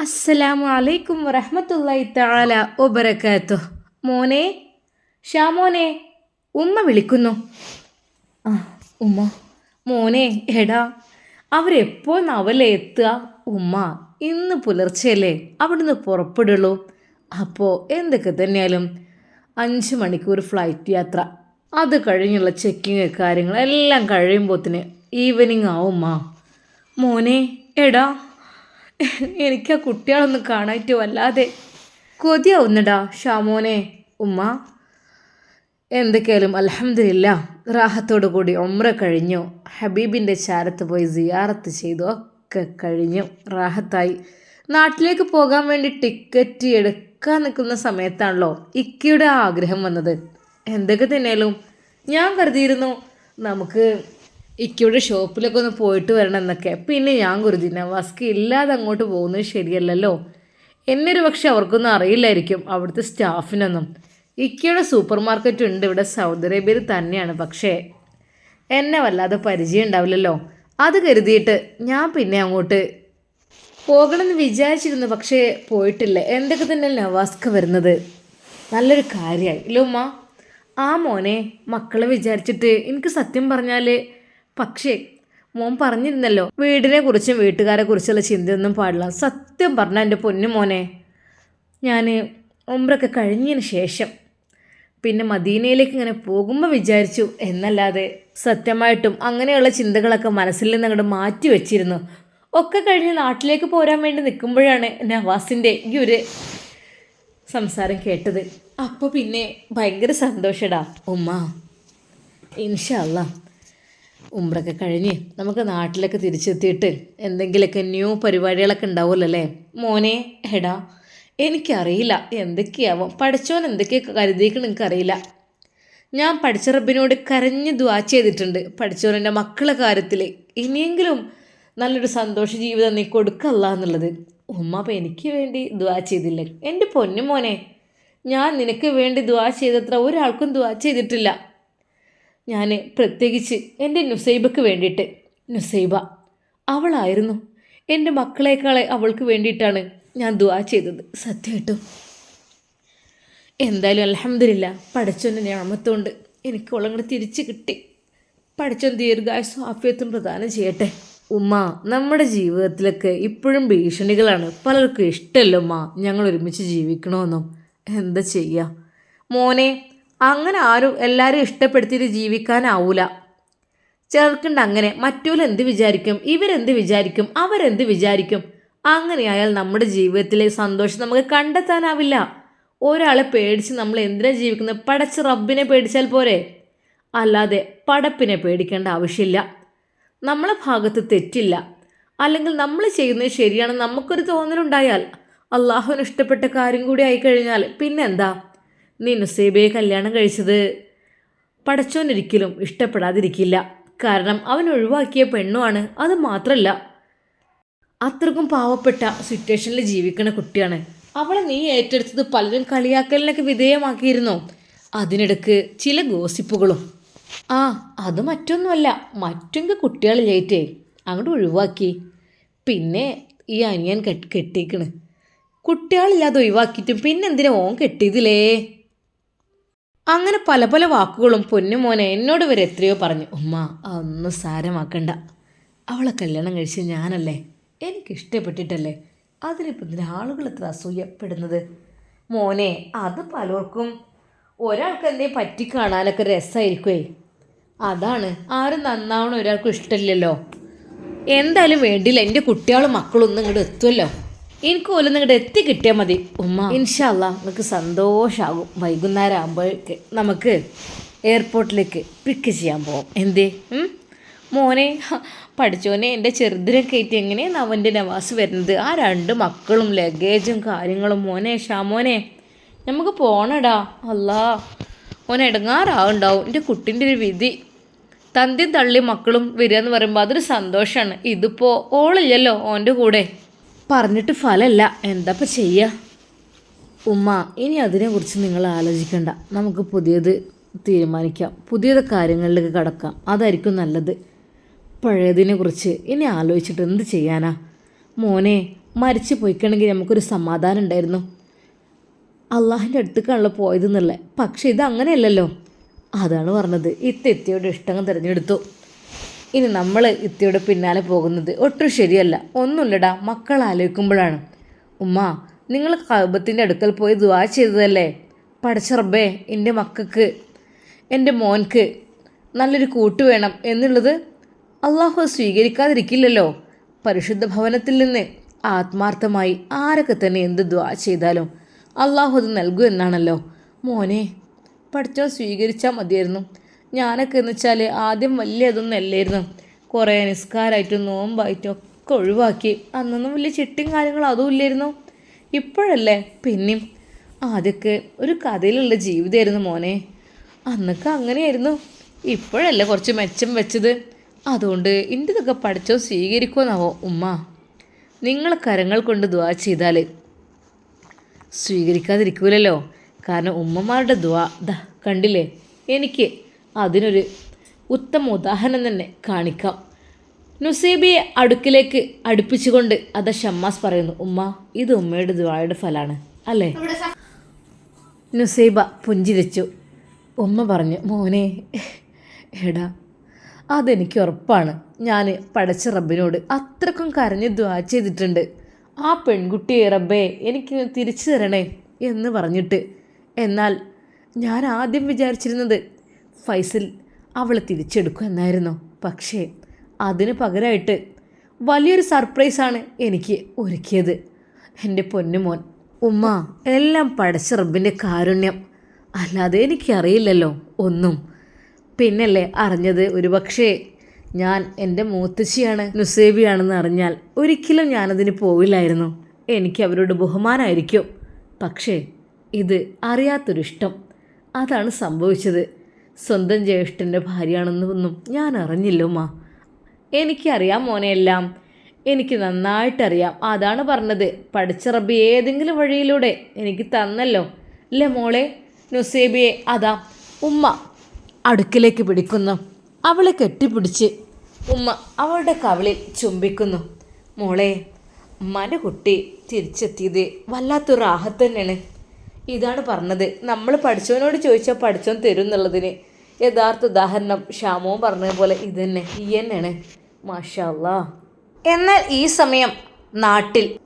അസ്സലാമു അലൈക്കും വറഹമത്തല്ലായി താല ഒബരക്കാത്തു മോനെ ഷാമോനെ ഉമ്മ വിളിക്കുന്നു. ആ ഉമ്മ മോനെ എടാ അവരെപ്പോൾ നവലെ എത്തുക? ഉമ്മ ഇന്ന് പുലർച്ചെയല്ലേ അവിടുന്ന് പുറപ്പെടുള്ളൂ. അപ്പോൾ എന്തൊക്കെ തന്നെയാലും അഞ്ച് മണിക്കൂർ ഫ്ലൈറ്റ് യാത്ര. അത് കഴിഞ്ഞുള്ള ചെക്കിങ് കാര്യങ്ങളെല്ലാം കഴിയുമ്പോൾ കഴിയുമ്പോത്തിന് ഈവനിങ് ആവും മാ മോനെ എടാ എനിക്ക് ആ കുട്ടികളൊന്നും കാണായിട്ട് വല്ലാതെ കൊതിയാവുന്നടാ ഷാമോനെ ഉമ്മ. എന്തൊക്കെയാലും അലഹമില്ല റാഹത്തോടു കൂടി ഒമ്ര കഴിഞ്ഞു. ഹബീബിന്റെ ചാരത്ത് പോയി സിയാറത്ത് ചെയ്തു ഒക്കെ കഴിഞ്ഞു. റാഹത്തായി. നാട്ടിലേക്ക് പോകാൻ വേണ്ടി ടിക്കറ്റ് എടുക്കാൻ നിൽക്കുന്ന സമയത്താണല്ലോ ഇക്കയുടെ ആഗ്രഹം വന്നത്. എന്തൊക്കെ തന്നെയാലും ഞാൻ കരുതിയിരുന്നു നമുക്ക് ഇക്കയുടെ ഷോപ്പിലൊക്കെ ഒന്ന് പോയിട്ട് വരണം എന്നൊക്കെ. പിന്നെ ഞാൻ കരുതി നവാസ്ക്ക് ഇല്ലാതെ അങ്ങോട്ട് പോകുന്നത് ശരിയല്ലല്ലോ. എന്നൊരു പക്ഷെ അവർക്കൊന്നും അറിയില്ലായിരിക്കും അവിടുത്തെ സ്റ്റാഫിനൊന്നും. ഇക്കയുടെ സൂപ്പർ മാർക്കറ്റ് ഉണ്ട് ഇവിടെ സൗദി അറേബ്യയിൽ തന്നെയാണ്. പക്ഷേ എന്നെ വല്ലാതെ പരിചയം ഉണ്ടാവില്ലല്ലോ. അത് കരുതിയിട്ട് ഞാൻ പിന്നെ അങ്ങോട്ട് പോകണമെന്ന് വിചാരിച്ചിരുന്നു പക്ഷേ പോയിട്ടില്ല. എന്തൊക്കെ തന്നെ നവാസ്ക വരുന്നത്? നല്ലൊരു കാര്യമായി. ഇല്ല ഉമ്മ ആ മോനെ മക്കളെ വിചാരിച്ചിട്ട് എനിക്ക് സത്യം പറഞ്ഞാൽ പക്ഷേ മോൻ പറഞ്ഞിരുന്നല്ലോ വീടിനെ കുറിച്ചും വീട്ടുകാരെ കുറിച്ചുള്ള ചിന്തയൊന്നും പാടില്ല. സത്യം പറഞ്ഞ എന്റെ പൊന്നു മോനെ. ഞാൻ ഒമ്പ്രൊക്കെ കഴിഞ്ഞതിന് ശേഷം പിന്നെ മദീനയിലേക്ക് ഇങ്ങനെ പോകുമ്പോൾ വിചാരിച്ചു എന്നല്ലാതെ സത്യമായിട്ടും അങ്ങനെയുള്ള ചിന്തകളൊക്കെ മനസ്സിൽ നിന്ന് അങ്ങോട്ട് മാറ്റി വെച്ചിരുന്നു. ഒക്കെ കഴിഞ്ഞ് നാട്ടിലേക്ക് പോരാൻ വേണ്ടി നിൽക്കുമ്പോഴാണ് നവാസിന്റെ ഈ ഒരു സംസാരം കേട്ടത്. അപ്പോൾ പിന്നെ ഭയങ്കര സന്തോഷടാ. ഉമ്മ ഇൻഷല്ല ഉമ്രൊക്കെ കഴിഞ്ഞ് നമുക്ക് നാട്ടിലൊക്കെ തിരിച്ചെത്തിയിട്ട് എന്തെങ്കിലുമൊക്കെ ന്യൂ പരിപാടികളൊക്കെ ഉണ്ടാവുമല്ലോ അല്ലേ? മോനെ എടാ എനിക്കറിയില്ല എന്തൊക്കെയാവും. പഠിച്ചോൻ എന്തൊക്കെയൊക്കെ കരുതിയേക്കണം എനിക്കറിയില്ല. ഞാൻ പഠിച്ച റബ്ബിനോട് കരഞ്ഞ് ദ്വാ ചെയ്തിട്ടുണ്ട്. പഠിച്ചോനെന്റെ മക്കളെ കാര്യത്തിൽ ഇനിയെങ്കിലും നല്ലൊരു സന്തോഷ ജീവിതം നീ കൊടുക്കല്ല എന്നുള്ളത്. ഉമ്മ അപ്പം എനിക്ക് വേണ്ടി ദ്വാ ചെയ്തില്ല? എന്റെ പൊന്നു മോനെ ഞാൻ നിനക്ക് വേണ്ടി ദ്വാ ചെയ്തത്ര ഒരാൾക്കും ദ്വാ ചെയ്തിട്ടില്ല. ഞാൻ പ്രത്യേകിച്ച് എന്റെ നുസൈബക്ക് വേണ്ടിയിട്ട് നുസൈബ അവളായിരുന്നു. എന്റെ മക്കളെക്കാളെ അവൾക്ക് വേണ്ടിയിട്ടാണ് ഞാൻ ദുവാ ചെയ്തത് സത്യമായിട്ടും. എന്തായാലും അലഹമില്ല പഠിച്ചോന്റെ ഞാമത്തോണ്ട്. എനിക്ക് ഉള്ളങ്ങോട്ട് തിരിച്ച് കിട്ടി. പഠിച്ചോൻ ദീർഘായുസും ആഫ്യത്തും പ്രദാനം ചെയ്യട്ടെ. ഉമ്മ നമ്മുടെ ജീവിതത്തിലൊക്കെ ഇപ്പോഴും ഭീഷണികളാണ്. പലർക്കും ഇഷ്ടമല്ല ഉമ്മ ഞങ്ങൾ ഒരുമിച്ച് ജീവിക്കണമെന്നും എന്താ ചെയ്യുക മോനെ അങ്ങനെ ആരും എല്ലാവരും ഇഷ്ടപ്പെടുത്തിയിട്ട് ജീവിക്കാനാവൂല. ചേർക്കണ്ട അങ്ങനെ മറ്റോരെന്ത് വിചാരിക്കും? ഇവരെന്ത് വിചാരിക്കും? അവരെന്ത് വിചാരിക്കും? അങ്ങനെയായാൽ നമ്മുടെ ജീവിതത്തിലെ സന്തോഷം നമുക്ക് കണ്ടെത്താനാവില്ല. ഒരാളെ പേടിച്ച് നമ്മൾ എന്തിനാ ജീവിക്കുന്നത്? പടച്ച് റബ്ബിനെ പേടിച്ചാൽ പോരെ? അല്ലാതെ പടപ്പിനെ പേടിക്കേണ്ട ആവശ്യമില്ല. നമ്മളെ ഭാഗത്ത് തെറ്റില്ല. അല്ലെങ്കിൽ നമ്മൾ ചെയ്യുന്നത് ശരിയാണെന്ന് നമുക്കൊരു തോന്നലുണ്ടായാൽ അള്ളാഹുവിന് ഇഷ്ടപ്പെട്ട കാര്യം കൂടി ആയിക്കഴിഞ്ഞാൽ പിന്നെന്താ? നീ നുസൈബയെ കല്യാണം കഴിച്ചത്. പടച്ചോനൊരിക്കലും ഇഷ്ടപ്പെടാതിരിക്കില്ല. കാരണം അവൻ ഒഴിവാക്കിയ പെണ്ണുമാണ് അത് മാത്രമല്ല അത്രക്കും പാവപ്പെട്ട സിറ്റുവേഷനിൽ ജീവിക്കുന്ന കുട്ടിയാണ്. അവളെ നീ ഏറ്റെടുത്തത് പലരും കളിയാക്കലിനൊക്കെ വിധേയമാക്കിയിരുന്നോ. അതിനിടക്ക് ചില ഗോസിപ്പുകളും. ആ അത് മറ്റൊന്നുമല്ല. മറ്റെങ്കിൽ കുട്ടികളിലേറ്റേ അങ്ങോട്ട് ഒഴിവാക്കി. പിന്നെ ഈ അനിയൻ കെട്ടി കെട്ടിക്കണ്. കുട്ടികളില്ലാതെ ഒഴിവാക്കിയിട്ടും പിന്നെന്തിനാ ഓൻ കെട്ടിയതിലേ? അങ്ങനെ പല പല വാക്കുകളും പൊന്നുമോനെ എന്നോട് വരെ എത്രയോ പറഞ്ഞു. ഉമ്മ അതൊന്നും സാരമാക്കണ്ട. അവളെ കല്യാണം കഴിച്ച് ഞാനല്ലേ? എനിക്ക് ഇഷ്ടപ്പെട്ടിട്ടല്ലേ അതിനിപ്പോൾ ഇതിന് ആളുകൾ എത്ര അസൂയപ്പെടുന്നത്? മോനെ അത് പലർക്കും ഒരാൾക്ക് എന്തേ പറ്റി കാണാനൊക്കെ രസമായിരിക്കുമേ അതാണ് ആരും നന്നാവണം ഒരാൾക്കും ഇഷ്ടമില്ലല്ലോ. എന്തായാലും വേണ്ടില്ല എന്റെ കുട്ടികളും മക്കളൊന്നും ഇങ്ങോട്ട് എത്തുമല്ലോ എനിക്ക് പോലും നിങ്ങളുടെ എത്തി കിട്ടിയാൽ മതി. ഉമ്മ. ഇൻഷല്ല നിങ്ങൾക്ക് സന്തോഷമാകും വൈകുന്നേരം ആകുമ്പോഴേക്ക് നമുക്ക് എയർപോർട്ടിലേക്ക് പിക്ക് ചെയ്യാൻ പോവാം. എന്തേ? മോനെ പഠിച്ചോനെ എന്റെ ചെറുതിനെ കയറ്റി എങ്ങനെയാണ് അവന്റെ നവാസ് വരുന്നത്? ആ രണ്ട് മക്കളും ലഗേജും കാര്യങ്ങളും. മോനെ ഷാമോനെ നമുക്ക് പോണടാ. അല്ലാ ഓൻ ഇടങ്ങാറാവുണ്ടാവും എന്റെ കുട്ടിന്റെ ഒരു വിധി. തന്തി തള്ളി മക്കളും വരിക എന്ന് പറയുമ്പോൾ അതൊരു സന്തോഷമാണ് ഇതിപ്പോൾ ഓളില്ലല്ലോ ഓന്റെ കൂടെ. പറഞ്ഞിട്ട് ഫലമല്ല എന്താപ്പം ചെയ്യുക ഉമ്മ ഇനി അതിനെക്കുറിച്ച് നിങ്ങൾ ആലോചിക്കണ്ട. നമുക്ക് പുതിയത് തീരുമാനിക്കാം. പുതിയത് കാര്യങ്ങളിലേക്ക് കടക്കാം. അതായിരിക്കും നല്ലത്. പഴയതിനെ കുറിച്ച് ഇനി ആലോചിച്ചിട്ട് എന്ത് ചെയ്യാനാ? മോനെ മരിച്ചു പോയിക്കണമെങ്കിൽ നമുക്കൊരു സമാധാനം ഉണ്ടായിരുന്നു. അള്ളാഹിന്റെ അടുത്തേക്കാണല്ലോ പോയതെന്നുള്ളത് പക്ഷേ ഇത് അങ്ങനെയല്ലല്ലോ. അതാണ് പറഞ്ഞത്. ഇത്തെത്തിയോട് ഇഷ്ടം ഇഷ്ടങ്ങൾ തിരഞ്ഞെടുത്തു. ഇനി നമ്മൾ ഇത്തിയുടെ പിന്നാലെ പോകുന്നത് ഒട്ടും ശരിയല്ല. ഒന്നുമില്ലടാ മക്കൾ ആലോചിക്കുമ്പോഴാണ്. ഉമ്മ നിങ്ങൾ കബത്തിന്റെ അടുക്കൽ പോയി ദുവാ ചെയ്തതല്ലേ? പഠിച്ചറബേ എന്റെ മക്കൾക്ക് എന്റെ മോൻക്ക് നല്ലൊരു കൂട്ട് വേണം എന്നുള്ളത് അള്ളാഹു സ്വീകരിക്കാതിരിക്കില്ലല്ലോ. പരിശുദ്ധ ഭവനത്തിൽ നിന്ന് ആത്മാർത്ഥമായി ആരൊക്കെ തന്നെ എന്ത് ദ്വാ ചെയ്താലും അള്ളാഹു അത് നൽകുമെന്നാണല്ലോ മോനെ പഠിച്ചോ സ്വീകരിച്ചാൽ മതിയായിരുന്നു. ഞാനൊക്കെ എന്ന് വെച്ചാൽ ആദ്യം വലിയ ഇതൊന്നും അല്ലായിരുന്നു. കുറേ നിസ്കാരമായിട്ടും നോമ്പായിട്ടും ഒക്കെ ഒഴിവാക്കി. അന്നൊന്നും വലിയ ചിട്ടിയും കാര്യങ്ങളും അതും ഇല്ലായിരുന്നു. ഇപ്പോഴല്ലേ പിന്നെയും ആദ്യമൊക്കെ ഒരു കഥയിലുള്ള ജീവിതമായിരുന്നു മോനെ. അന്നൊക്കെ അങ്ങനെയായിരുന്നു. ഇപ്പോഴല്ലേ കുറച്ച് മെച്ചം വെച്ചത്. അതുകൊണ്ട് എന്റെ ഇതൊക്കെ പഠിച്ചോ സ്വീകരിക്കുമെന്നാവോ ഉമ്മ. നിങ്ങൾ കരങ്ങൾ കൊണ്ട് ദ്വാ ചെയ്താൽ സ്വീകരിക്കാതിരിക്കൂലല്ലോ. കാരണം ഉമ്മമാരുടെ ദ്വാ. ദാ കണ്ടില്ലേ? എനിക്ക് അതിനൊരു ഉത്തമ ഉദാഹരണം തന്നെ കാണിക്കാം. നുസൈബിയെ അടുക്കിലേക്ക് അടുപ്പിച്ചുകൊണ്ട് അത ഷമ്മാസ് പറയുന്നു ഉമ്മ ഇത് ഉമ്മയുടെ ദ്വായുടെ ഫലാണ് അല്ലേ? നുസൈബ പുഞ്ചിരിച്ചു. ഉമ്മ പറഞ്ഞു മോനെ എടാ അതെനിക്ക് ഉറപ്പാണ്. ഞാൻ പടച്ച റബ്ബിനോട് അത്രക്കും കരഞ്ഞ് ദ്വാ ചെയ്തിട്ടുണ്ട്. ആ പെൺകുട്ടിയെ റബ്ബേ എനിക്ക് തിരിച്ചു തരണേ എന്ന് പറഞ്ഞിട്ട്. എന്നാൽ ഞാൻ ആദ്യം വിചാരിച്ചിരുന്നത് ഫൈസൽ അവളെ തിരിച്ചെടുക്കും എന്നായിരുന്നു. പക്ഷേ അതിന് പകരമായിട്ട് വലിയൊരു സർപ്രൈസാണ് എനിക്ക് ഒരുക്കിയത്. എന്റെ പൊന്നുമോൻ ഉമ്മ എല്ലാം പടച്ച റബ്ബിന്റെ കാരുണ്യം. അല്ലാതെ എനിക്കറിയില്ലല്ലോ ഒന്നും. പിന്നല്ലേ അറിഞ്ഞത് ഒരുപക്ഷേ ഞാൻ എന്റെ മൂത്തശ്ശിയാണ് നുസേബിയാണെന്ന് അറിഞ്ഞാൽ ഒരിക്കലും ഞാനതിന് പോവില്ലായിരുന്നു. എനിക്ക് അവരോട് ബഹുമാനമായിരിക്കും പക്ഷേ ഇത് അറിയാത്തൊരിഷ്ടം. അതാണ് സംഭവിച്ചത്. സ്വന്തം ജ്യേഷ്ഠന്റെ ഭാര്യയാണെന്നൊന്നും ഞാൻ അറിഞ്ഞില്ല ഉമ്മ. എനിക്കറിയാം മോനെ എല്ലാം. എനിക്ക് നന്നായിട്ടറിയാം. അതാണ് പറഞ്ഞത്. പഠിച്ച റബ്ബി ഏതെങ്കിലും വഴിയിലൂടെ എനിക്ക് തന്നല്ലോ. അല്ലേ മോളെ? നുസേബിയെ അതാ. ഉമ്മ അടുക്കിലേക്ക് പിടിക്കുന്നു. അവളെ കെട്ടിപ്പിടിച്ച് ഉമ്മ അവളുടെ കവളിൽ ചുംബിക്കുന്നു. മോളെ ഉമ്മാന്റെ കുട്ടി തിരിച്ചെത്തിയത് വല്ലാത്തൊരു ആഹത്ത് ഇതാണ് പറഞ്ഞത്. നമ്മൾ പഠിച്ചവനോട് ചോദിച്ചാൽ പഠിച്ചവൻ തരും എന്നുള്ളതിന് യഥാർത്ഥ ഉദാഹരണം ഷാമോൻ പറഞ്ഞതുപോലെ ഇത് തന്നെ. ഈ തന്നെയാണ്. മാഷാല്ലാ. എന്നാൽ ഈ സമയം നാട്ടിൽ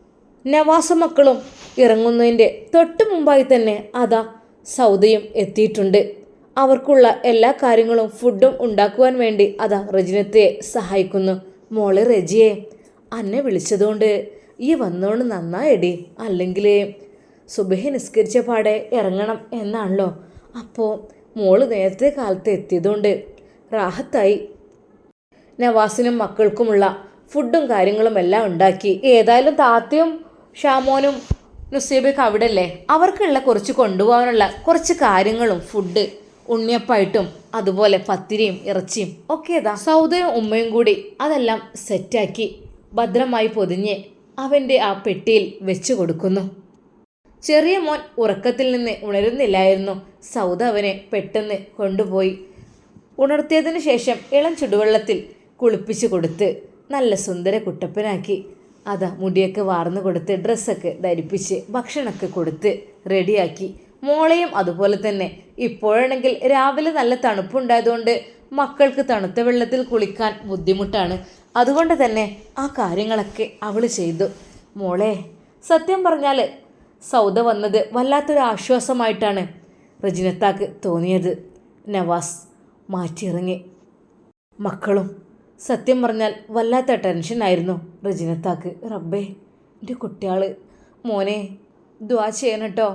നവാസ മക്കളും ഇറങ്ങുന്നതിന്റെ തൊട്ട് മുമ്പായി തന്നെ അതാ സൗദയും എത്തിയിട്ടുണ്ട്. അവർക്കുള്ള എല്ലാ കാര്യങ്ങളും ഫുഡും ഉണ്ടാക്കുവാൻ വേണ്ടി അതാ റജിനത്തെ സഹായിക്കുന്നു. മോളെ റജിയെ അന്നെ വിളിച്ചതുകൊണ്ട് ഈ വന്നോണ്ട് നന്നായടി. അല്ലെങ്കിൽ സുബഹി നിസ്കരിച്ച പാടെ ഇറങ്ങണം എന്നാണല്ലോ. അപ്പോൾ മോൾ നേരത്തെ കാലത്ത് എത്തിയതുകൊണ്ട് റാഹത്തായി. നവാസിനും മക്കൾക്കുമുള്ള ഫുഡും കാര്യങ്ങളും എല്ലാം ഉണ്ടാക്കി. ഏതായാലും താത്തയും ഷാമോനും നുസീബൊക്കെ അവിടെ അല്ലേ അവർക്കുള്ള കുറച്ച് കൊണ്ടുപോകാനുള്ള കുറച്ച് കാര്യങ്ങളും ഫുഡ് ഉണ്ണിയപ്പായിട്ടും അതുപോലെ പത്തിരിയും ഇറച്ചിയും ഒക്കെ ഏതാ സൗദയും ഉമ്മയും കൂടി അതെല്ലാം സെറ്റാക്കി ഭദ്രമായി പൊതിഞ്ഞ് അവന്റെ ആ പെട്ടിയിൽ വെച്ച് കൊടുക്കുന്നു. ചെറിയ മോൻ ഉറക്കത്തിൽ നിന്ന് ഉണരുന്നില്ലായിരുന്നു. സൗദ അവനെ പെട്ടെന്ന് കൊണ്ടുപോയി. ഉണർത്തിയതിന് ശേഷം ഇളം ചുടുവെള്ളത്തിൽ കുളിപ്പിച്ചു കൊടുത്ത് നല്ല സുന്ദര കുട്ടപ്പനാക്കി. അതാ മുടിയൊക്കെ വാർന്നു കൊടുത്ത് ഡ്രസ്സൊക്കെ ധരിപ്പിച്ച് ഭക്ഷണമൊക്കെ കൊടുത്ത് റെഡിയാക്കി. മോളെയും അതുപോലെ തന്നെ. ഇപ്പോഴാണെങ്കിൽ രാവിലെ നല്ല തണുപ്പുണ്ടായതുകൊണ്ട് മക്കൾക്ക് തണുത്ത വെള്ളത്തിൽ കുളിക്കാൻ ബുദ്ധിമുട്ടാണ്. അതുകൊണ്ട് തന്നെ ആ കാര്യങ്ങളൊക്കെ അവൾ ചെയ്തു. മോളെ സത്യം പറഞ്ഞാൽ സൗദ വന്നത് വല്ലാത്തൊരു ആശ്വാസമായിട്ടാണ് റജിനത്താക്ക് തോന്നിയത്. നവാസ് മാറ്റിയിറങ്ങി. മക്കളും സത്യം പറഞ്ഞാൽ വല്ലാത്ത ടെൻഷനായിരുന്നു റജിനത്താക്ക്. റബ്ബേ എന്റെ കുട്ടിയാൾ മോനെ ദ്വാ ചെയ്യണം കേട്ടോ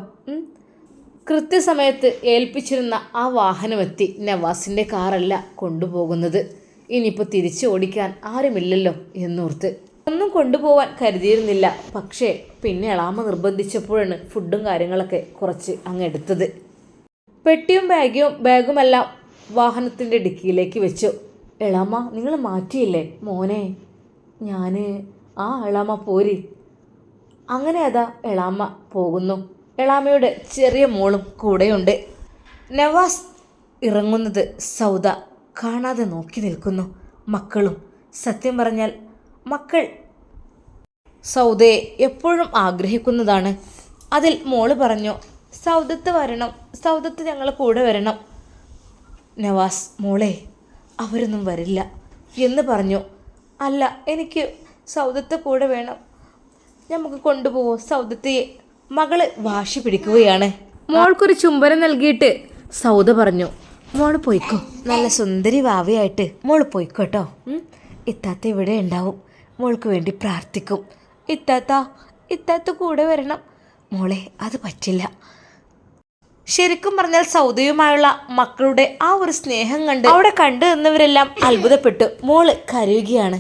കൃത്യസമയത്ത് ഏൽപ്പിച്ചിരുന്ന ആ വാഹനമെത്തി നവാസിന്റെ കാറല്ല കൊണ്ടുപോകുന്നത്. ഇനിയിപ്പോൾ തിരിച്ചു ഓടിക്കാൻ ആരുമില്ലല്ലോ എന്നോർത്ത്. ഒന്നും കൊണ്ടുപോവാൻ കരുതിയിരുന്നില്ല. പക്ഷേ പിന്നെ എളാമ നിർബന്ധിച്ചപ്പോഴാണ് ഫുഡും കാര്യങ്ങളൊക്കെ കുറച്ച് അങ്ങ് എടുത്തത്. പെട്ടിയും ബാഗും ബാഗുമെല്ലാം വാഹനത്തിന്റെ ഡിക്കിയിലേക്ക് വെച്ചു. എളാമ നിങ്ങൾ മാറ്റിയില്ലേ? മോനെ ഞാൻ ആ എളാമ പോരി. അങ്ങനെ അതാ എളാമ പോകുന്നു. എളാമയുടെ ചെറിയ മോളും കൂടെയുണ്ട്. നവാസ് ഇറങ്ങുന്നത് സൗദ കാണാതെ നോക്കി നിൽക്കുന്നു. മക്കളും സത്യം പറഞ്ഞാൽ മക്കൾ. സൗദയെ എപ്പോഴും ആഗ്രഹിക്കുന്നതാണ്. അതിൽ മോൾ പറഞ്ഞു സൗദത്ത് വരണം സൗദത്ത് ഞങ്ങൾ കൂടെ വരണം. നവാസ് മോളെ അവരൊന്നും വരില്ല. എന്ന് പറഞ്ഞു അല്ല എനിക്ക് സൗദത്തെ കൂടെ വേണം. നമുക്ക് കൊണ്ടുപോവോ? സൗദത്തെ മകൾ വാശി പിടിക്കുകയാണ്. മോൾക്കൊരു ചുംബനം നൽകിയിട്ട് സൗദ പറഞ്ഞു മോൾ പോയിക്കോ. നല്ല സുന്ദരി വാവയായിട്ട് മോൾ പോയിക്കോട്ടോ. ഇത്താത്ത ഇവിടെ ഉണ്ടാവും. മോൾക്ക് വേണ്ടി പ്രാർത്ഥിക്കും. ഇത്താത്ത ഇത്താത്ത കൂടെ വരണം. മോളെ അത് പറ്റില്ല. ശരിക്കും പറഞ്ഞാൽ സൗദയുമായുള്ള മക്കളുടെ ആ ഒരു സ്നേഹം കണ്ട് അവിടെ കണ്ടു നിന്നവരെല്ലാം അത്ഭുതപ്പെട്ടു. മോൾ കരയുകയാണ്.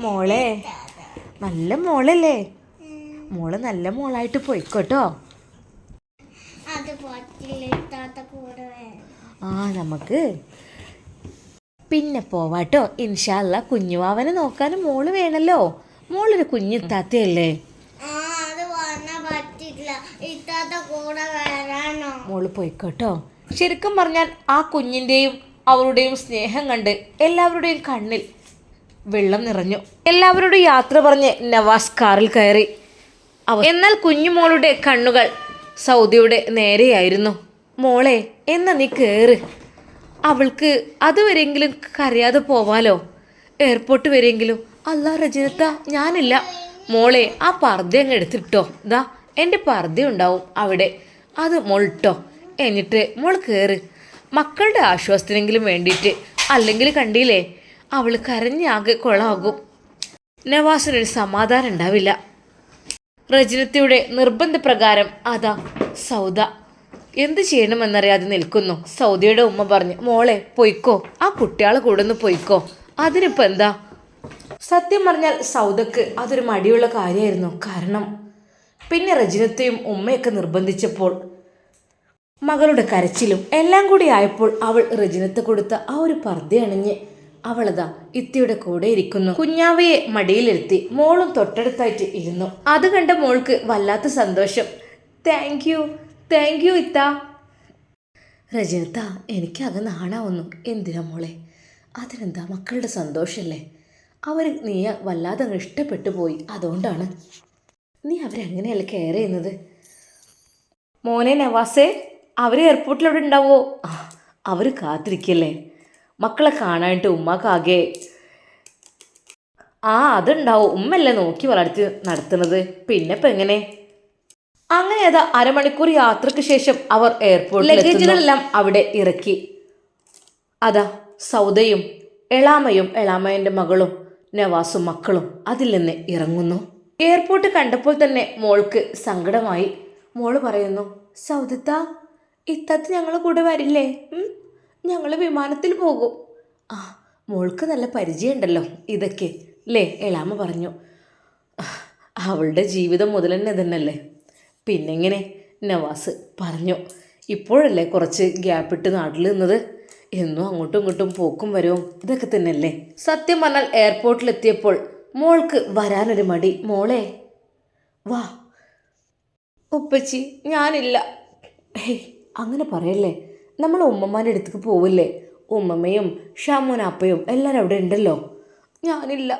മോളെ നല്ല മോളല്ലേ? മോൾ നല്ല മോളായിട്ട് പോയിക്കോട്ടോ. ആ നമുക്ക് പിന്നെ പോവാട്ടോ. ഇൻഷാല്ല കുഞ്ഞുവാവനെ നോക്കാനും മോൾ വേണല്ലോ. മോളൊരു കുഞ്ഞു താത്തയല്ലേ ആ അത് പറഞ്ഞ പറ്റില്ല ഇത്താത്ത കൂടെ വരാനോ? മോൾ പോയിക്കോട്ടോ. ശരിക്കും പറഞ്ഞാൽ ആ കുഞ്ഞിന്റെയും അവരുടെയും സ്നേഹം കണ്ട് എല്ലാവരുടെയും കണ്ണിൽ വെള്ളം നിറഞ്ഞു. എല്ലാവരോടും യാത്ര പറഞ്ഞ് നവാസ് കാറിൽ കയറി. എന്നാൽ കുഞ്ഞുമോളുടെ കണ്ണുകൾ സൗദിയുടെ നേരെയായിരുന്നു. മോളെ എന്നാ നീ കയറ് അവൾക്ക് അതുവരെങ്കിലും കരയാതെ പോവാലോ? എയർപോർട്ട് വരെയെങ്കിലും. അല്ല രജനത്ത ഞാനില്ല. മോളെ ആ പർദ്ദ അങ്ങ് എടുത്തിട്ടോ. ദാ എന്റെ പർദ്ദ ഉണ്ടാവും അവിടെ. അത് മോൾട്ടോ എന്നിട്ട് മോൾ കയറ് മക്കളുടെ ആശ്വാസത്തിനെങ്കിലും വേണ്ടിയിട്ട്. അല്ലെങ്കിൽ കണ്ടില്ലേ അവൾ കരഞ്ഞാകെ കൊളാകും. നവാസിനൊരു സമാധാനം ഉണ്ടാവില്ല. റജിനത്തിയുടെ നിർബന്ധപ്രകാരം അതാ സൗദ. എന്ത് ചെയ്യണമെന്നറിയാതെ നിൽക്കുന്നു. സൗദിയുടെ ഉമ്മ പറഞ്ഞു മോളെ പൊയ്ക്കോ. ആ കുട്ടികളെ കൂടെ ഒന്ന് പൊയ്ക്കോ. അതിനിപ്പോൾ എന്താ? സത്യം പറഞ്ഞാൽ സൗദക്ക് അതൊരു മടിയുള്ള കാര്യമായിരുന്നു. കാരണം പിന്നെ റജിനത്തെയും ഉമ്മയൊക്കെ നിർബന്ധിച്ചപ്പോൾ മകളുടെ കരച്ചിലും എല്ലാം കൂടി ആയപ്പോൾ അവൾ റജിനത്ത് കൊടുത്ത ആ ഒരു പർദ്ധ അണിഞ്ഞ് അവളതാ ഇത്തിയുടെ കൂടെ ഇരിക്കുന്നു. കുഞ്ഞാവയെ മടിയിലിരുത്തി മോളും തൊട്ടടുത്തായിട്ട് ഇരുന്നു. അത് കണ്ട മോൾക്ക് വല്ലാത്ത സന്തോഷം. താങ്ക് താങ്ക് യു ഇത്ത. രജനിത്ത എനിക്കത് നാണാവുന്നു. എന്തിനാ മോളെ? അതിനെന്താ മക്കളുടെ സന്തോഷമല്ലേ അവർ നീ വല്ലാതെ അങ്ങ് ഇഷ്ടപ്പെട്ടു പോയി. അതുകൊണ്ടാണ്. നീ അവരെങ്ങനെയല്ല കെയർ ചെയ്യുന്നത്? മോനെ നവാസേ അവർ എയർപോർട്ടിൽ അവിടെ ഉണ്ടാവോ? അവർ കാത്തിരിക്കല്ലേ? മക്കളെ കാണാനായിട്ട് ഉമ്മാക്കാകെ. ആ അതുണ്ടാവും. ഉമ്മല്ലേ നോക്കി വളർത്തി നടത്തുന്നത്. പിന്നെ ഇപ്പം എങ്ങനെ? അങ്ങനെ അത് അരമണിക്കൂർ യാത്രയ്ക്ക് ശേഷം അവർ എയർപോർട്ടിൽ ലഗേജുകളെല്ലാം അവിടെ ഇറക്കി. അതാ സൗദയും എളാമയും എളാമയന്റെ മകളും നവാസും മക്കളും അതിൽ നിന്ന് ഇറങ്ങുന്നു. എയർപോർട്ട് കണ്ടപ്പോൾ തന്നെ മോൾക്ക് സങ്കടമായി. മോൾ പറയുന്നു സൗദത്ത ഇത്തത്ത് ഞങ്ങൾ കൂടെ വരില്ലേ? ഞങ്ങൾ വിമാനത്തിൽ പോകും. ആ മോൾക്ക് നല്ല പരിചയമുണ്ടല്ലോ ഇതൊക്കെ അല്ലേ എളാമ പറഞ്ഞു. അവളുടെ ജീവിതം മുതൽ തന്നെ തന്നെയല്ലേ പിന്നെങ്ങനെ നവാസ് പറഞ്ഞു ഇപ്പോഴല്ലേ കുറച്ച് ഗ്യാപ്പിട്ട് നാട്ടിൽ നിന്നത്? എന്നും അങ്ങോട്ടും ഇങ്ങോട്ടും പോക്കും വരവും ഇതൊക്കെ തന്നെയല്ലേ? സത്യം പറഞ്ഞാൽ എയർപോർട്ടിലെത്തിയപ്പോൾ മോൾക്ക് വരാനൊരു മടി. മോളെ വാ. ഉപ്പച്ചി ഞാനില്ല. ഹേയ് അങ്ങനെ പറയല്ലേ? നമ്മൾ ഉമ്മമാരുടെ അടുത്തേക്ക് പോവില്ലേ? ഉമ്മമ്മയും ഷാമുനാപ്പയും എല്ലാവരും അവിടെ ഉണ്ടല്ലോ. ഞാനില്ല.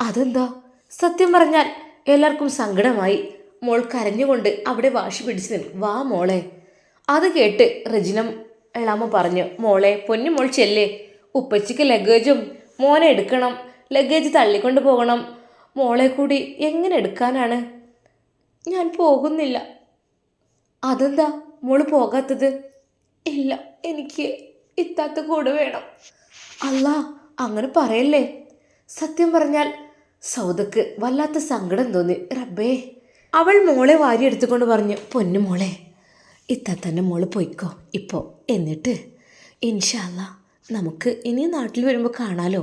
അതെന്താ? സത്യം പറഞ്ഞാൽ എല്ലാവർക്കും സങ്കടമായി. മോൾ കരഞ്ഞുകൊണ്ട് അവിടെ വാശി പിടിച്ചു നിൽക്കും വാ മോളെ. അത് കേട്ട് റജിനം എളാമ പറഞ്ഞു മോളെ പൊന്നു മോൾ ചെല്ലേ. ഉപ്പച്ചിക്ക് ലഗേജും മോനെ എടുക്കണം. ലഗേജ് തള്ളിക്കൊണ്ട് പോകണം. മോളെ കൂടി എങ്ങനെ എടുക്കാനാണ്? ഞാൻ പോകുന്നില്ല. അതെന്താ? മോൾ പോകാത്തത്? ഇല്ല എനിക്ക് ഇത്താത്ത കൂടെ വേണം. അല്ല അങ്ങനെ പറയല്ലേ? സത്യം പറഞ്ഞാൽ സൗദക്ക് വല്ലാത്ത സങ്കടം തോന്നി. റബ്ബേ. അവൾ മോളെ വാരി എടുത്തുകൊണ്ട് പറഞ്ഞു പൊന്നു മോളെ ഇത്താത്തന്റെ മോൾ പോയിക്കോ ഇപ്പോൾ എന്നിട്ട് ഇൻഷാല്ല നമുക്ക് ഇനി നാട്ടിൽ വരുമ്പോൾ കാണാലോ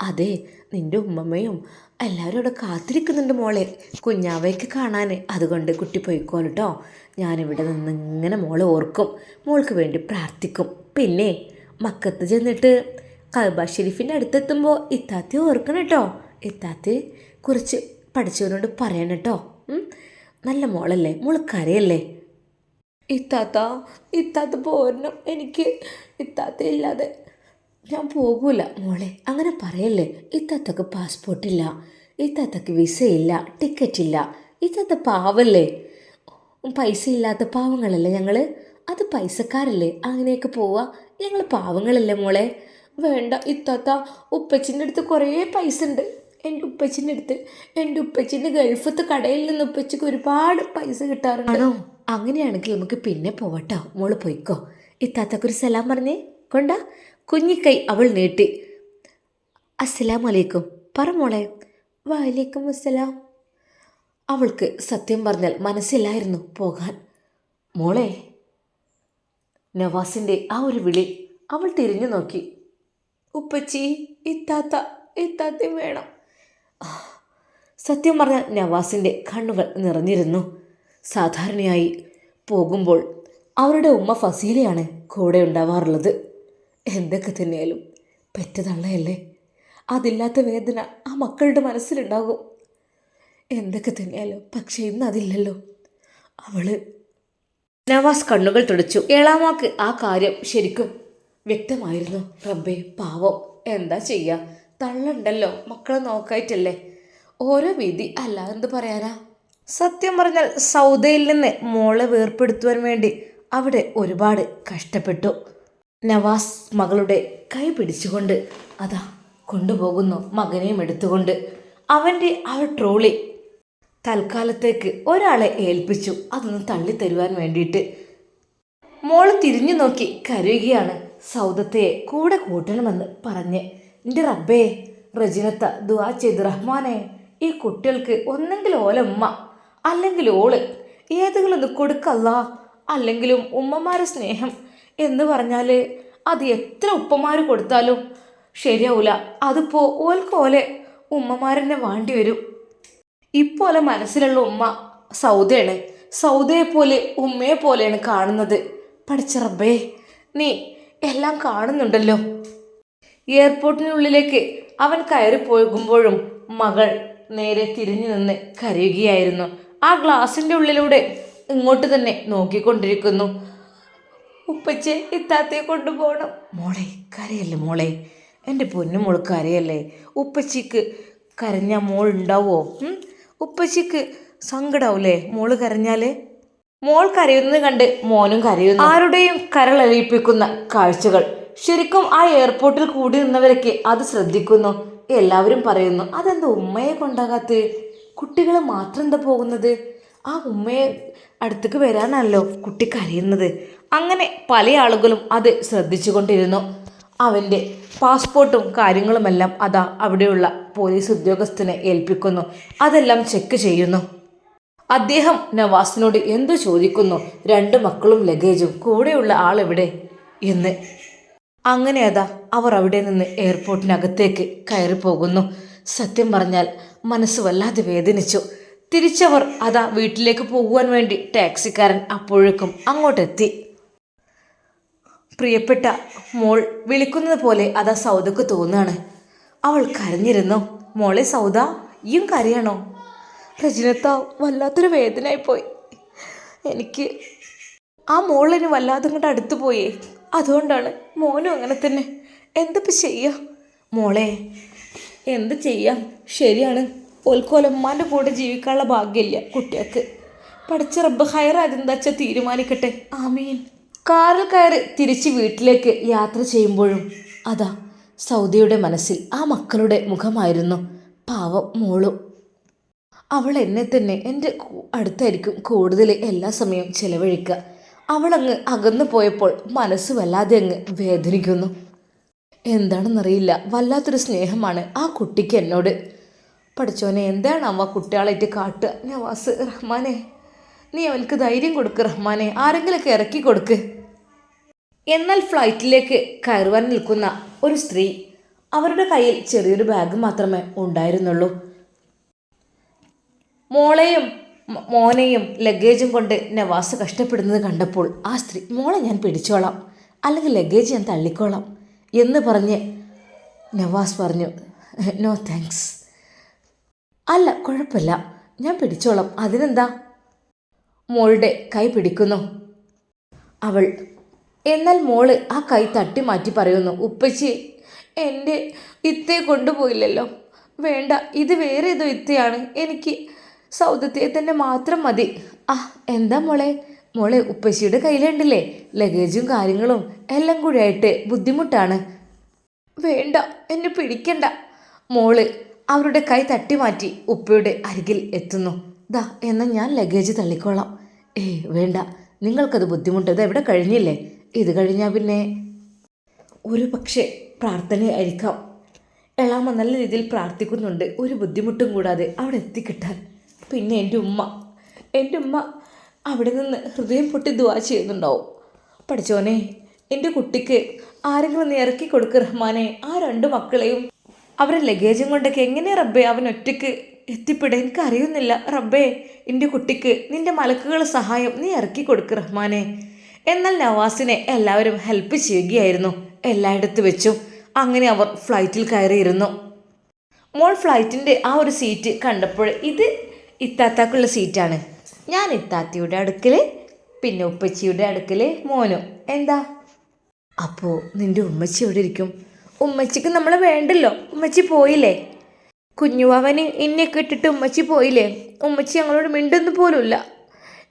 അതെ നിന്റെ ഉമ്മമ്മയും എല്ലാവരും അവിടെ കാത്തിരിക്കുന്നുണ്ട് മോളെ കുഞ്ഞാവയ്ക്ക് കാണാൻ അതുകൊണ്ട് കുട്ടി പോയിക്കോളൂ കേട്ടോ ഞാനിവിടെ നിന്ന് ഇങ്ങനെ മോളെ ഓർക്കും മോൾക്ക് വേണ്ടി പ്രാർത്ഥിക്കും പിന്നെ മക്കത്ത് ചെന്നിട്ട് കൽബ ഷെരീഫിന്റെ അടുത്തെത്തുമ്പോൾ ഇത്താത്തി ഓർക്കണം കേട്ടോ ഇത്താത്തി കുറച്ച് പഠിച്ചവരോട് പറയണം കേട്ടോ? നല്ല മോളല്ലേ? മുളക്കാരയല്ലേ കരയല്ലേ ഇത്താത്ത ഇത്താത്ത പോരണം. എനിക്ക് ഇത്താത്ത ഇല്ലാതെ ഞാൻ പോകൂല. മോളെ അങ്ങനെ പറയല്ലേ? ഇത്താത്തക്ക് പാസ്പോർട്ടില്ല. ഇത്തത്തക്ക് വിസയില്ല ടിക്കറ്റില്ല. ഇത്താത്ത പാവല്ലേ? പൈസ ഇല്ലാത്ത പാവങ്ങളല്ലേ ഞങ്ങൾ അത് പൈസക്കാരല്ലേ അങ്ങനെയൊക്കെ പോവാ? ഞങ്ങൾ പാവങ്ങളല്ലേ മോളെ? വേണ്ട ഇത്താത്ത ഉപ്പച്ചിന്റെ അടുത്ത് കുറേ പൈസ ഉണ്ട്. എന്റെ ഉപ്പച്ചിന്റെ അടുത്ത് എന്റെ ഉപ്പച്ചിന്റെ ഗൾഫത്തെ കടയിൽ നിന്ന് ഉപ്പച്ചിക്ക് ഒരുപാട് പൈസ കിട്ടാറുണ്ട്. അങ്ങനെയാണെങ്കിൽ നമുക്ക് പിന്നെ പോവട്ടോ. മോൾ പോയിക്കോ. ഇത്താത്തക്കൊരു സലാം പറഞ്ഞേ. കൊണ്ടാ? കുഞ്ഞിക്കൈ അവൾ നീട്ടി. അസ്സലാം വലൈക്കും പറ മോളെ. വലൈക്കും അസ്സലാം അവൾക്ക് സത്യം പറഞ്ഞാൽ മനസ്സിലായിരുന്നു പോകാൻ. മോളെ നവാസിന്റെ ആ ഒരു വിളി അവൾ തിരിഞ്ഞു നോക്കി. ഉപ്പച്ചി ഇത്താത്ത ഇത്താത്തയും വേണം. സത്യം പറഞ്ഞാൽ നവാസിന്റെ കണ്ണുകൾ നിറഞ്ഞിരുന്നു. സാധാരണയായി പോകുമ്പോൾ അവരുടെ ഉമ്മ ഫസീലയാണ് കൂടെ ഉണ്ടാവാറുള്ളത്. എന്തൊക്കെ തന്നെയാലും പെറ്റതള്ളയല്ലേ? അതില്ലാത്ത വേദന ആ മക്കളുടെ മനസ്സിലുണ്ടാകും. എന്തൊക്കെ തന്നെയാലും പക്ഷേ ഇന്ന് അതില്ലല്ലോ. അവൾ നവാസ് കണ്ണുകൾ തുടച്ചു. ഏളാമാക്ക് ആ കാര്യം ശരിക്കും വ്യക്തമായിരുന്നു. റബ്ബേ പാവം. എന്താ ചെയ്യുക തള്ളുണ്ടല്ലോ. മക്കളെ നോക്കായിട്ടല്ലേ? ഓരോ വിധി. അല്ല എന്ത് പറയാനാ? സത്യം പറഞ്ഞാൽ സൗദയിൽ നിന്ന് മോളെ വേർപ്പെടുത്തുവാൻ വേണ്ടി അവിടെ ഒരുപാട് കഷ്ടപ്പെട്ടു. നവാസ് മകളുടെ കൈ പിടിച്ചുകൊണ്ട് അതാ കൊണ്ടുപോകുന്നു മകനെയും എടുത്തുകൊണ്ട്. അവന്റെ ആ ട്രോളി തൽക്കാലത്തേക്ക് ഒരാളെ ഏൽപ്പിച്ചു. അതൊന്ന് തള്ളിത്തരുവാൻ വേണ്ടിയിട്ട്. മോൾ തിരിഞ്ഞു നോക്കി കരയുകയാണ്. സൗദത്തെ കൂടെ കൂട്ടണമെന്ന് പറഞ്ഞ് എന്റെ റബ്ബേ റജിനത്ത ദുആ ചെയ്ത് റഹ്മാനെ ഈ കുട്ടികൾക്ക് ഒന്നെങ്കിൽ ഓല ഉമ്മ അല്ലെങ്കിൽ ഓൾ ഏതെങ്കിലും ഒന്ന് കൊടുക്കല്ല അല്ലെങ്കിലും ഉമ്മമാരെ സ്നേഹം എന്ന് പറഞ്ഞാൽ അത് എത്ര ഉപ്പമാർ കൊടുത്താലും ശരിയാവൂല. അതിപ്പോൾ ഓൽക്കോലെ ഉമ്മമാരെന്നെ വേണ്ടി വരും. ഇപ്പോലെ മനസ്സിലുള്ള ഉമ്മ സൗദയാണ്. സൗദയെ പോലെ ഉമ്മയെ പോലെയാണ് കാണുന്നത്. പഠിച്ച റബ്ബേ നീ എല്ലാം കാണുന്നുണ്ടല്ലോ. എയർപോർട്ടിനുള്ളിലേക്ക് അവൻ കയറി പോകുമ്പോഴും മകൾ നേരെ തിരിഞ്ഞു നിന്ന് കരയുകയായിരുന്നു. ആ ഗ്ലാസിന്റെ ഉള്ളിലൂടെ ഇങ്ങോട്ട് തന്നെ നോക്കിക്കൊണ്ടിരിക്കുന്നു. ഉപ്പച്ചെ ഇത്താത്തയെ കൊണ്ടുപോകണം. മോളെ കരയല്ലേ മോളെ? എന്റെ പൊന്നു മോൾ കരയല്ലേ? ഉപ്പച്ചിക്ക് കരഞ്ഞ മോൾ ഉണ്ടാവോ? ഉപ്പച്ചിക്ക് സങ്കടാവൂലേ മോൾ കരഞ്ഞാൽ? മോൾ കരയുന്നത് കണ്ട് മോനും കരയുന്നു. ആരുടെയും കരളലിയിപ്പിക്കുന്ന കാഴ്ചകൾ ശരിക്കും ആ എയർപോർട്ടിൽ കൂടി നിന്നവരൊക്കെ അത് ശ്രദ്ധിക്കുന്നു. എല്ലാവരും പറയുന്നു അതെന്താ ഉമ്മയെ കൊണ്ടാകാത്ത കുട്ടികൾ മാത്രം എന്താ പോകുന്നത്? ആ ഉമ്മയെ അടുത്തേക്ക് വരാനല്ലോ കുട്ടി കരയുന്നത്. അങ്ങനെ പല ആളുകളും അത് ശ്രദ്ധിച്ചുകൊണ്ടിരുന്നു. അവന്റെ പാസ്പോർട്ടും കാര്യങ്ങളുമെല്ലാം അതാ അവിടെയുള്ള പോലീസ് ഉദ്യോഗസ്ഥനെ ഏൽപ്പിക്കുന്നു. അതെല്ലാം ചെക്ക് ചെയ്യുന്നു. അദ്ദേഹം നവാസിനോട് എന്തു ചോദിക്കുന്നു. രണ്ട് മക്കളും ലഗേജും കൂടെയുള്ള ആളെവിടെ? എന്ന് അങ്ങനെ അതാ അവർ അവിടെ നിന്ന് എയർപോർട്ടിനകത്തേക്ക് കയറി പോകുന്നു സത്യം പറഞ്ഞാൽ മനസ്സ് വല്ലാതെ വേദനിച്ചു. തിരിച്ചവർ അതാ വീട്ടിലേക്ക് പോകുവാൻ വേണ്ടി ടാക്സിക്കാരൻ അപ്പോഴേക്കും അങ്ങോട്ടെത്തി. പ്രിയപ്പെട്ട മോൾ വിളിക്കുന്നത് പോലെ അതാ സൗദക്ക് തോന്നുകയാണ് അവൾ കരഞ്ഞിരുന്നു. മോളെ സൗദ ഈയും കരയണോ? രജനത്ത വല്ലാത്തൊരു വേദനയായിപ്പോയി എനിക്ക് ആ മോളിന് വല്ലാതെ കൊണ്ട് അടുത്ത് പോയേ. അതുകൊണ്ടാണ് മോനും അങ്ങനെ തന്നെ. എന്തിപ്പോൾ ചെയ്യുക മോളെ എന്ത് ചെയ്യാം? ശരിയാണ്. ഓൽക്കോലമ്മാന്റെ കൂടെ ജീവിക്കാനുള്ള ഭാഗ്യമില്ല കുട്ടികൾക്ക്. പഠിച്ച റബ്ബ് ഹയർ അതെന്താ വെച്ചാൽ തീരുമാനിക്കട്ടെ. ആമീൻ. കാറിൽ കയറി തിരിച്ച് വീട്ടിലേക്ക് യാത്ര ചെയ്യുമ്പോഴും അതാ സൗദിയുടെ മനസ്സിൽ ആ മക്കളുടെ മുഖമായിരുന്നു പാവം മോളും. അവൾ എന്നെ തന്നെ എന്റെ അടുത്തായിരിക്കും കൂടുതൽ എല്ലാ സമയവും ചിലവഴിക്കുക. അവളങ്ങ് അകന്നു പോയപ്പോൾ മനസ്സ് വല്ലാതെ അങ്ങ് വേദനിക്കുന്നു. എന്താണെന്നറിയില്ല. വല്ലാത്തൊരു സ്നേഹമാണ് ആ കുട്ടിക്ക് എന്നോട്. പഠിച്ചോനെ എന്താണ് അവ കുട്ടികളായിട്ട് കാട്ടുക? നവാസ് റഹ്മാനെ. നീ അവനക്ക് ധൈര്യം കൊടുക്ക് റഹ്മാനെ. ആരെങ്കിലൊക്കെ ഇറക്കി കൊടുക്ക്. എന്നാൽ ഫ്ലൈറ്റിലേക്ക് കയറുവാൻ നിൽക്കുന്ന ഒരു സ്ത്രീ അവരുടെ കയ്യിൽ ചെറിയൊരു ബാഗ് മാത്രമേ ഉണ്ടായിരുന്നുള്ളൂ. മോളെയും മോനെയും ലഗേജും കൊണ്ട് നവാസ് കഷ്ടപ്പെടുന്നത് കണ്ടപ്പോൾ ആ സ്ത്രീ മോളെ ഞാൻ പിടിച്ചോളാം. അല്ലെങ്കിൽ ലഗേജ് ഞാൻ തള്ളിക്കോളാം. എന്ന് പറഞ്ഞ് നവാസ് പറഞ്ഞു നോ താങ്ക്സ് അല്ല കുഴപ്പമില്ല. ഞാൻ പിടിച്ചോളാം. അതിനെന്താ? മോളുടെ കൈ പിടിക്കുന്നു. അവൾ എന്നാൽ മോൾ ആ കൈ തട്ടി മാറ്റി പറയുന്നു ഉപ്പച്ചി എന്റെ ഇത്തയെ കൊണ്ടുപോയില്ലല്ലോ. വേണ്ട ഇത് വേറെ ഏതോ ഇത്തയാണ്. എനിക്ക് സൗദത്തെ തന്നെ മാത്രം മതി. ആ എന്താ മോളെ? മോളെ ഉപ്പശ്ശിയുടെ കയ്യിലുണ്ടല്ലേ? ലഗേജും കാര്യങ്ങളും എല്ലാം കൂടി ആയിട്ട് ബുദ്ധിമുട്ടാണ്. വേണ്ട എന്നെ പിടിക്കണ്ട. മോൾ അവരുടെ കൈ തട്ടി മാറ്റി ഉപ്പയുടെ അരികിൽ എത്തുന്നു. ദാ എന്നാൽ ഞാൻ ലഗേജ് തള്ളിക്കോളാം. ഏയ് വേണ്ട നിങ്ങൾക്കത് ബുദ്ധിമുട്ട് ഇത് എവിടെ കഴിഞ്ഞില്ലേ? ഇത് കഴിഞ്ഞാൽ പിന്നെ ഒരു പക്ഷേ പ്രാർത്ഥനയായിരിക്കാം എളാമ നല്ല രീതിയിൽ പ്രാർത്ഥിക്കുന്നുണ്ട് ഒരു ബുദ്ധിമുട്ടും കൂടാതെ അവിടെ എത്തിക്കിട്ടാൻ. പിന്നെ എന്റെ ഉമ്മ എന്റെ ഉമ്മ അവിടെ നിന്ന് ഹൃദയം പൊട്ടി ദുവാ ചെയ്യുന്നുണ്ടാവും. പഠിച്ചോനെ എന്റെ കുട്ടിക്ക് ആരെങ്കിലും ഒന്ന് ഇറക്കി കൊടുക്ക് റഹ്മാനെ ആ രണ്ട് മക്കളെയും. അവരെ ലഗേജും കൊണ്ടൊക്കെ എങ്ങനെ റബ്ബേ അവൻ ഒറ്റയ്ക്ക് എത്തിപ്പെടാൻ എനിക്ക് അറിയുന്നില്ല. റബ്ബേ എന്റെ കുട്ടിക്ക് നിന്റെ മലക്കുകൾ സഹായം നീ ഇറക്കി കൊടുക്ക് റഹ്മാനെ. എന്നാൽ നവാസിനെ എല്ലാവരും ഹെൽപ്പ് ചെയ്യുകയായിരുന്നു. എല്ലായിടത്ത് വെച്ചും അങ്ങനെ അവർ ഫ്ലൈറ്റിൽ കയറിയിരുന്നു. മോൾ ഫ്ലൈറ്റിന്റെ ആ ഒരു സീറ്റ് കണ്ടപ്പോൾ ഇത് ഇത്താത്താക്കുള്ള സീറ്റാണ്. ഞാൻ ഇത്താത്തിയുടെ അടുക്കൽ പിന്നെ ഉപ്പച്ചിയുടെ അടുക്കൽ മോനും. എന്താ? അപ്പോൾ നിന്റെ ഉമ്മച്ചി എവിടെ ഇരിക്കും? ഉമ്മച്ചിക്ക് നമ്മളെ വേണ്ടല്ലോ. ഉമ്മച്ചി പോയില്ലേ? കുഞ്ഞുവാവന് എന്നെയൊക്കെ ഇട്ടിട്ട് ഉമ്മച്ചി പോയില്ലേ? ഉമ്മച്ചി ഞങ്ങളോട് മിണ്ടുന്നു പോലുമില്ല.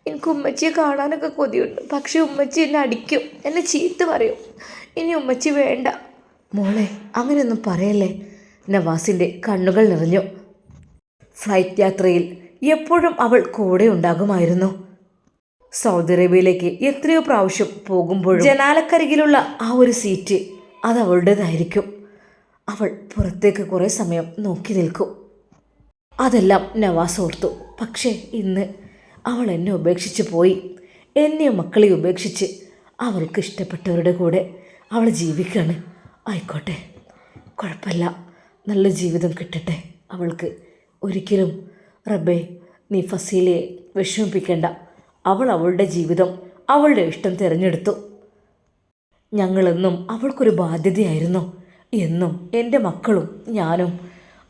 എനിക്ക് ഉമ്മച്ചിയെ കാണാനൊക്കെ കൊതിയുണ്ട്. പക്ഷേ ഉമ്മച്ചി എന്നെ അടിക്കും. എന്നെ ചീത്ത പറയും. ഇനി ഉമ്മച്ചി വേണ്ട. മോളെ അങ്ങനെയൊന്നും പറയല്ലേ? നവാസിന്റെ കണ്ണുകൾ നിറഞ്ഞു. ഫ്ലൈറ്റ് യാത്രയിൽ എപ്പോഴും അവൾ കൂടെ ഉണ്ടാകുമായിരുന്നു. സൗദി അറേബ്യയിലേക്ക് എത്രയോ പ്രാവശ്യം പോകുമ്പോഴും ജനാലക്കരികിലുള്ള ആ ഒരു സീറ്റ് അത് അവളുടേതായിരിക്കും. അവൾ പുറത്തേക്ക് കുറേ സമയം നോക്കി നിൽക്കും. അതെല്ലാം നവാസ് ഓർത്തു. പക്ഷേ ഇന്ന് അവൾ എന്നെ ഉപേക്ഷിച്ച് പോയി. എന്നെ മക്കളെ ഉപേക്ഷിച്ച് അവൾക്ക് ഇഷ്ടപ്പെട്ടവരുടെ കൂടെ അവൾ ജീവിക്കുകയാണ് ആയിക്കോട്ടെ. കുഴപ്പമില്ല. നല്ല ജീവിതം കിട്ടട്ടെ. അവൾക്ക് ഒരിക്കലും റബ്ബേ നീ ഫസീലയെ വിഷമിപ്പിക്കേണ്ട. അവൾ അവളുടെ ജീവിതം അവളുടെ ഇഷ്ടം തിരഞ്ഞെടുത്തു. ഞങ്ങളെന്നും അവൾക്കൊരു ബാധ്യതയായിരുന്നു. എന്നും എന്റെ മക്കളും ഞാനും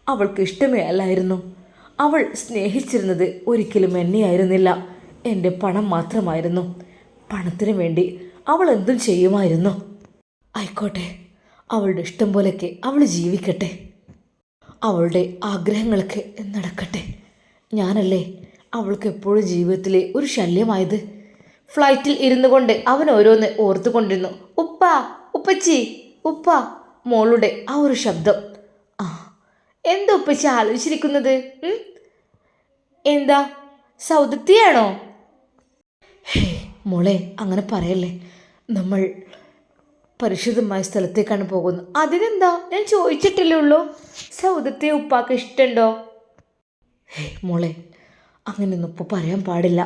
അവൾക്ക് ഇഷ്ടമേ അല്ലായിരുന്നു. അവൾ സ്നേഹിച്ചിരുന്നത് ഒരിക്കലും എന്നെയായിരുന്നില്ല. എന്റെ പണം മാത്രമായിരുന്നു. പണത്തിനു വേണ്ടി അവൾ എന്തും ചെയ്യുമായിരുന്നു. ആയിക്കോട്ടെ അവളുടെ ഇഷ്ടം പോലെയൊക്കെ അവൾ ജീവിക്കട്ടെ. അവളുടെ ആഗ്രഹങ്ങളൊക്കെ നടക്കട്ടെ. ഞാനല്ലേ അവൾക്ക് എപ്പോഴും ജീവിതത്തിലെ ഒരു ശല്യമായത്? ഫ്ലൈറ്റിൽ ഇരുന്നു കൊണ്ട് അവൻ ഓരോന്ന് ഓർത്തുകൊണ്ടിരുന്നു ഉപ്പ ഉപ്പച്ചി ഉപ്പ മോളുടെ ആ ഒരു ശബ്ദം. ആ എന്താ ഉപ്പച്ചി ആലോചിച്ചിരിക്കുന്നത്? എന്താ സൗദത്തിയാണോ? ഹേ മോളെ അങ്ങനെ പറയല്ലേ. നമ്മൾ പരിശുദ്ധമായ സ്ഥലത്തേക്കാണ് പോകുന്നത്. അതിനെന്താ? ഞാൻ ചോദിച്ചിട്ടില്ലേ ഉള്ളൂ. സൗദത്തെ ഉപ്പാക്ക് ഇഷ്ടമുണ്ടോ മോളെ അങ്ങനെയൊന്നും ഇപ്പോൾ പറയാൻ പാടില്ല.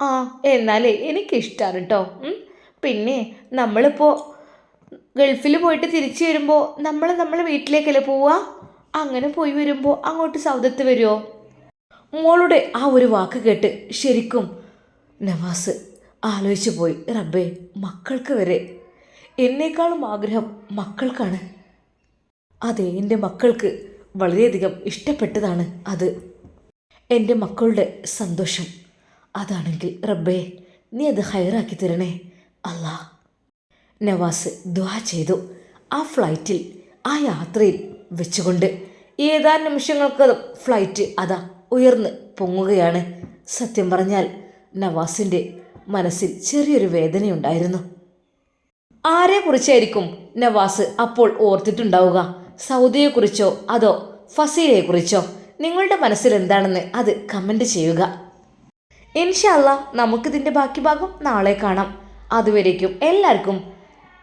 ആ എന്നാലേ എനിക്കിഷ്ടമാണ് കേട്ടോ. പിന്നെ നമ്മളിപ്പോൾ ഗൾഫിൽ പോയിട്ട് തിരിച്ചു വരുമ്പോൾ നമ്മൾ നമ്മളെ വീട്ടിലേക്കല്ലേ പോവുക അങ്ങനെ പോയി വരുമ്പോൾ അങ്ങോട്ട് സൗദത്ത് വരുമോ മോളുടെ ആ ഒരു വാക്ക് കേട്ട് ശരിക്കും നവാസ് ആലോചിച്ചു പോയി. റബ്ബേ മക്കൾക്ക് വരെ. എന്നേക്കാളും ആഗ്രഹം മക്കൾക്കാണ്. അതെ എന്റെ മക്കൾക്ക് വളരെയധികം ഇഷ്ടപ്പെട്ടതാണ് അത്. എന്റെ മക്കളുടെ സന്തോഷം. അതാണെങ്കിൽ റബ്ബേ നീ അത് ഹയറാക്കി തരണേ. അല്ലാ. നവാസ് ദ്വാ ചെയ്തു. ആ ഫ്ലൈറ്റിൽ ആ യാത്രയിൽ വെച്ചുകൊണ്ട് ഏതാനും നിമിഷങ്ങൾക്ക് ഫ്ലൈറ്റ് അതാ ഉയർന്ന് പൊങ്ങുകയാണ്. സത്യം പറഞ്ഞാൽ നവാസിന്റെ മനസ്സിൽ ചെറിയൊരു വേദനയുണ്ടായിരുന്നു. ആരെക്കുറിച്ചായിരിക്കും നവാസ് അപ്പോൾ ഓർത്തിട്ടുണ്ടാവുക? സൗദിയെക്കുറിച്ചോ അതോ ഫസീലയെക്കുറിച്ചോ? നിങ്ങളുടെ മനസ്സിൽ എന്താണെന്ന് അത് കമന്റ് ചെയ്യുക. ഇൻഷല്ല നമുക്കിതിന്റെ ബാക്കി ഭാഗം നാളെ കാണാം. അതുവരേക്കും എല്ലാവർക്കും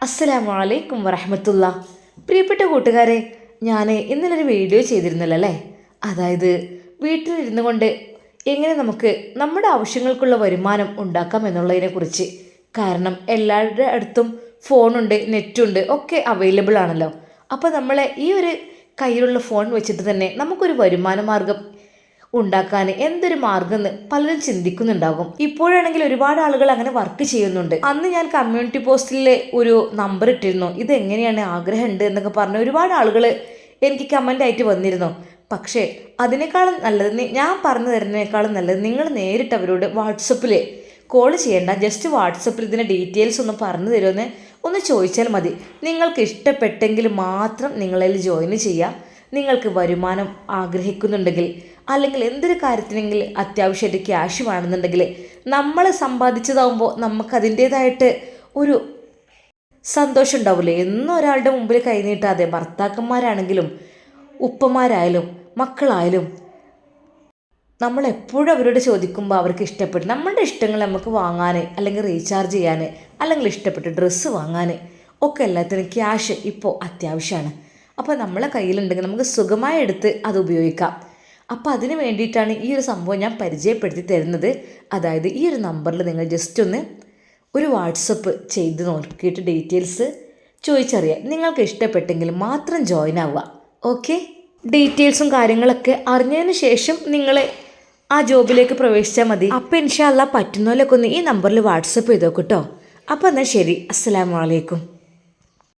അസ്സലാമു അലൈക്കും വറഹമത്തുള്ള. പ്രിയപ്പെട്ട കൂട്ടുകാരെ ഞാൻ ഇന്നലൊരു വീഡിയോ ചെയ്തിരുന്നല്ലോ അല്ലേ അതായത് വീട്ടിലിരുന്നു കൊണ്ട് എങ്ങനെ നമുക്ക് നമ്മുടെ ആവശ്യങ്ങൾക്കുള്ള വരുമാനം ഉണ്ടാക്കാം എന്നുള്ളതിനെക്കുറിച്ച് കാരണം എല്ലാവരുടെ അടുത്തും ഫോണുണ്ട് നെറ്റുണ്ട് ഒക്കെ അവൈലബിൾ ആണല്ലോ. അപ്പോൾ നമ്മളെ ഈ ഒരു കയ്യിലുള്ള ഫോൺ വെച്ചിട്ട് തന്നെ നമുക്കൊരു വരുമാന മാർഗം ഉണ്ടാക്കാൻ എന്തൊരു മാർഗം എന്ന് പലരും ചിന്തിക്കുന്നുണ്ടാകും. ഇപ്പോഴാണെങ്കിൽ ഒരുപാട് ആളുകൾ അങ്ങനെ വർക്ക് ചെയ്യുന്നുണ്ട്. അന്ന് ഞാൻ കമ്മ്യൂണിറ്റി പോസ്റ്റിലെ ഒരു നമ്പർ ഇട്ടിരുന്നു. ഇത് എങ്ങനെയാണ് ആഗ്രഹമുണ്ട് എന്നൊക്കെ പറഞ്ഞ് ഒരുപാട് ആളുകൾ എനിക്ക് കമന്റ് ആയിട്ട് വന്നിരുന്നു. പക്ഷേ അതിനേക്കാളും നല്ലത് ഞാൻ പറഞ്ഞു തരുന്നതിനേക്കാളും നല്ലത് നിങ്ങൾ നേരിട്ട് അവരോട് വാട്സപ്പിൽ കോൾ ചെയ്യേണ്ട. ജസ്റ്റ് വാട്സപ്പിൽ ഇതിന്റെ ഡീറ്റെയിൽസ് ഒന്ന് പറഞ്ഞു തരുമെന്ന് ഒന്ന് ചോദിച്ചാൽ മതി. നിങ്ങൾക്ക് ഇഷ്ടപ്പെട്ടെങ്കിൽ മാത്രം നിങ്ങളിൽ ജോയിൻ ചെയ്യാം. നിങ്ങൾക്ക് വരുമാനം ആഗ്രഹിക്കുന്നുണ്ടെങ്കിൽ അല്ലെങ്കിൽ എന്തൊരു കാര്യത്തിനെങ്കിൽ അത്യാവശ്യമായിട്ട് ക്യാഷ് വേണമെന്നുണ്ടെങ്കിൽ നമ്മൾ സമ്പാദിച്ചതാവുമ്പോൾ നമുക്ക് അതിന്റേതായിട്ട് ഒരു സന്തോഷം ഉണ്ടാവില്ലേ? എന്നും ഒരാളുടെ മുമ്പിൽ കൈനീട്ടാതെ ഭർത്താക്കന്മാരാണെങ്കിലും ഉപ്പമാരായാലും മക്കളായാലും നമ്മൾ എപ്പോഴും അവരോട് ചോദിക്കുമ്പോൾ അവർക്ക് ഇഷ്ടപ്പെട്ട് നമ്മളുടെ ഇഷ്ടങ്ങൾ നമുക്ക് വാങ്ങാൻ അല്ലെങ്കിൽ റീചാർജ് ചെയ്യാൻ അല്ലെങ്കിൽ ഇഷ്ടപ്പെട്ട ഡ്രസ്സ് വാങ്ങാൻ ഒക്കെ എല്ലാത്തിനും ക്യാഷ് ഇപ്പോൾ അത്യാവശ്യമാണ് അപ്പോൾ നമ്മളെ കയ്യിലുണ്ടെങ്കിൽ നമുക്ക് സുഖമായി എടുത്ത് അത് ഉപയോഗിക്കാം. അപ്പോൾ അതിന് വേണ്ടിയിട്ടാണ് ഈ ഒരു സംഭവം ഞാൻ പരിചയപ്പെടുത്തി തരുന്നത്. അതായത് ഈ ഒരു നമ്പറിൽ നിങ്ങൾ ജസ്റ്റ് ഒന്ന് ഒരു വാട്സപ്പ് ചെയ്ത് നോക്കിയിട്ട് ഡീറ്റെയിൽസ് ചോദിച്ചറിയാം നിങ്ങൾക്ക് ഇഷ്ടപ്പെട്ടെങ്കിൽ മാത്രം ജോയിൻ ആവുക. ഓക്കെ ഡീറ്റെയിൽസും കാര്യങ്ങളൊക്കെ അറിഞ്ഞതിന് ശേഷം നിങ്ങളെ ആ ജോബിലേക്ക് പ്രവേശിച്ചാൽ മതി. അപ്പം ഇൻഷാല്ല പറ്റുന്നതിലൊക്കെ ഒന്ന് ഈ നമ്പറിൽ വാട്സപ്പ് ചെയ്തോ കേട്ടോ അപ്പോൾ എന്നാൽ ശരി. അസ്സലാമു അലൈക്കും.